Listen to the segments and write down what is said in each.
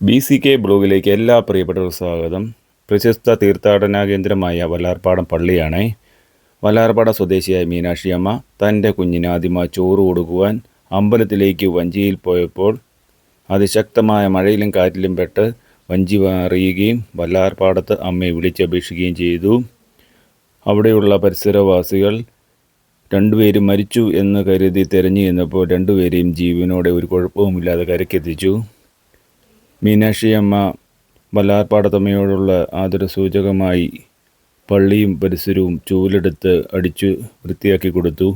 B C K ബ്ലോഗിലേക്ക് എല്ലാ പ്രിയപ്പെട്ടവർക്കും സ്വാഗതം. പ്രശസ്ത തീർത്ഥാടന കേന്ദ്രമായ വല്ലാർപ്പാടം പള്ളിയാണ്. വല്ലാർപ്പാടം സ്വദേശിയായ മീനാക്ഷി അമ്മ തന്റെ കുഞ്ഞിന് ആദ്യമായി ചോറ് കൊടുക്കുവാൻ അമ്പലത്തിലേക്ക് വഞ്ചിയിൽ പോയപ്പോൾ അതിശക്തമായ മഴയിലും കാറ്റിലും പെട്ട് വഞ്ചി അറിയുകയും വല്ലാർപ്പാടത്ത് അമ്മയെ വിളിച്ചപേക്ഷിക്കുകയും ചെയ്തു. അവിടെയുള്ള പരിസരവാസികൾ രണ്ടുപേരും മരിച്ചു എന്ന് കരുതി തെരഞ്ഞു ചെന്നപ്പോൾ രണ്ടുപേരെയും ജീവനോടെ ഒരു കുഴപ്പവുമില്ലാതെ കരക്കെത്തിച്ചു മീനാക്ഷി അമ്മ വല്ലാർപ്പാടത്തമ്മയോടുള്ള ആദരസൂചകമായി പള്ളിയും പരിസരവും ചൂലെടുത്ത് അടിച്ചു വൃത്തിയാക്കി കൊടുത്തു.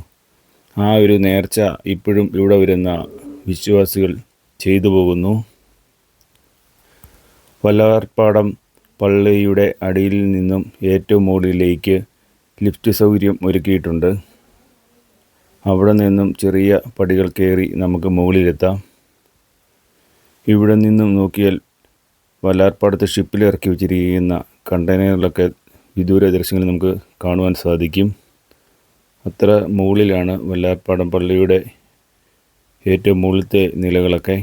ആ ഒരു നേർച്ച ഇപ്പോഴും ഇവിടെ വരുന്ന വിശ്വാസികൾ ചെയ്തു പോകുന്നു. വല്ലാർപ്പാടം പള്ളിയുടെ അടിയിൽ നിന്നും ഏറ്റവും മുകളിലേക്ക് ലിഫ്റ്റ് സൗകര്യം ഒരുക്കിയിട്ടുണ്ട്. അവിടെ നിന്നും ചെറിയ പടികൾ കയറി നമുക്ക് മുകളിലെത്താം. ഇവിടെ നിന്നും നോക്കിയാൽ വല്ലാർപ്പാടത്ത് ഷിപ്പിൽ ഇറക്കി വെച്ചിരിക്കുന്ന കണ്ടെയ്നറിലൊക്കെ വിദൂര ദൃശ്യങ്ങൾ നമുക്ക് കാണുവാൻ സാധിക്കും. അത്ര മുകളിലാണ് വല്ലാർപ്പാടം പള്ളിയുടെ ഏറ്റവും മുകളിലത്തെ നിലകളൊക്കെ.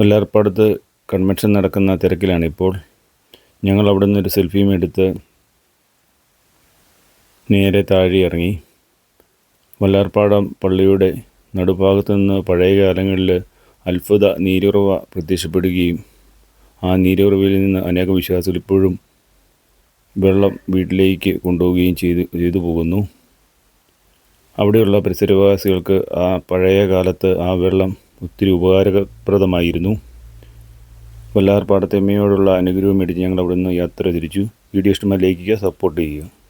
വല്ലാർപ്പാടത്ത് കൺവെൻഷൻ നടക്കുന്ന തിരക്കിലാണിപ്പോൾ ഞങ്ങൾ അവിടെ നിന്നൊരു സെൽഫിയും എടുത്ത് നേരെ താഴെ ഇറങ്ങി. വല്ലാർപ്പാടം പള്ളിയുടെ നടുഭാഗത്തു നിന്ന് പഴയ കാലങ്ങളിൽ അത്ഭുത നീരുറവ പ്രത്യക്ഷപ്പെടുകയും ആ നീരുറവയിൽ നിന്ന് അനേക വിശ്വാസികൾ ഇപ്പോഴും വെള്ളം വീട്ടിലേക്ക് കൊണ്ടുപോവുകയും ചെയ്തു ചെയ്തു പോകുന്നു. അവിടെയുള്ള പരിസരവാസികൾക്ക് ആ പഴയ കാലത്ത് ആ വെള്ളം ഒത്തിരി ഉപകാരപ്രദമായിരുന്നു. വല്ലാർപ്പാടത്തെ അമ്മയോടുള്ള അനുഗ്രഹം മേടിച്ച് ഞങ്ങൾ അവിടെ നിന്ന് യാത്ര തിരിച്ചു. വീഡിയോ ഇഷ്ടമായി ചെയ്യുക സപ്പോർട്ട് ചെയ്യുക.